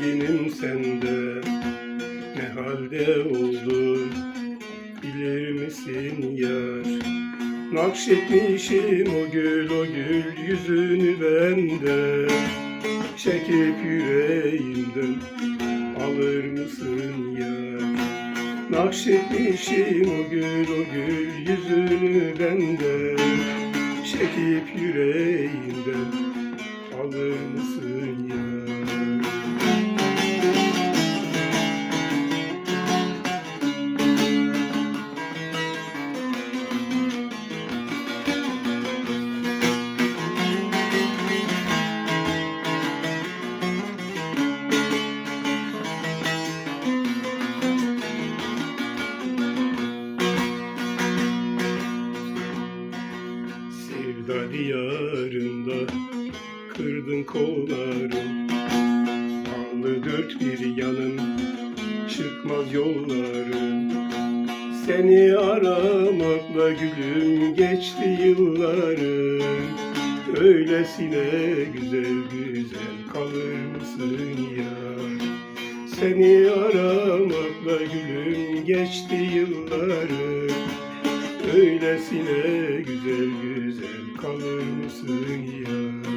Gezginim sende. Ne halde oldu bilir misin yar? Nakşetmişim o gül o gül yüzünü bende. Çekip yüreğimden alır mısın yar? Nakşetmişim o gül o gül yüzünü bende. Çekip yüreğimden alır mısın yar? Sevda diyarında kırdın kollarım. Allı dört bir yanım çıkmaz yollarım. Seni aramakla gülüm geçti yıllarım. Öylesine güzel güzel kalır mısın ya Seni aramakla gülüm geçti yıllarım Öylesine güzel güzel kalır mısın ya